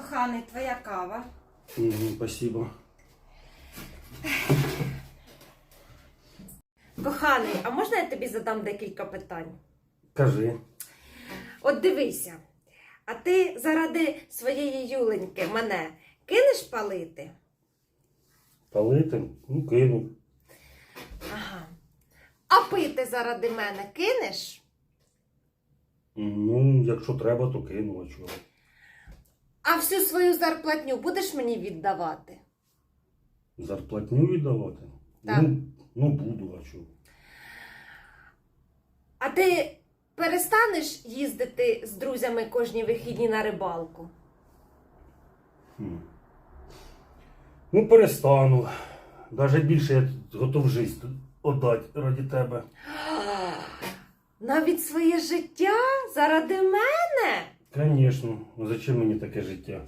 Коханий, твоя кава. Мгм, Спасибо. Коханий, а можна я тобі задам декілька питань? Кажи. От дивися, а ти заради своєї Юленьки мене кинеш палити? Палити? Ну, кину. Ага. А пити заради мене кинеш? Ну, якщо треба, то кину, а чого. А всю свою зарплатню будеш мені віддавати? Зарплатню віддавати? Так. Ну, ну буду, а чого. А ти перестанеш їздити з друзями кожні вихідні на рибалку? Хм. Ну, перестану. Даже більше я готов життя віддати раді тебе. Навіть своє життя заради мене? Звісно, зачем мені таке життя?